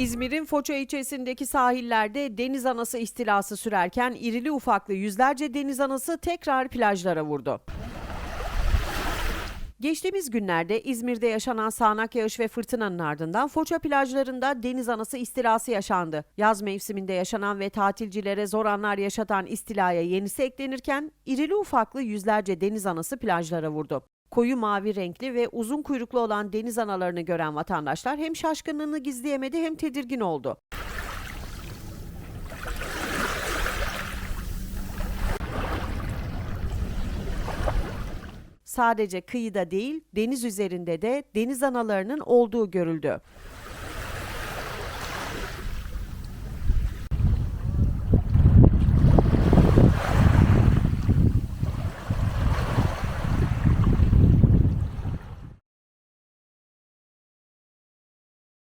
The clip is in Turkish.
İzmir'in Foça ilçesindeki sahillerde deniz anası istilası sürerken irili ufaklı yüzlerce deniz anası tekrar plajlara vurdu. Geçtiğimiz günlerde İzmir'de yaşanan sağanak yağış ve fırtınanın ardından Foça plajlarında deniz anası istilası yaşandı. Yaz mevsiminde yaşanan ve tatilcilere zor anlar yaşatan istilaya yenisi eklenirken irili ufaklı yüzlerce deniz anası plajlara vurdu. Koyu mavi renkli ve uzun kuyruklu olan deniz analarını gören vatandaşlar hem şaşkınlığını gizleyemedi hem tedirgin oldu. Sadece kıyıda değil, deniz üzerinde de deniz analarının olduğu görüldü.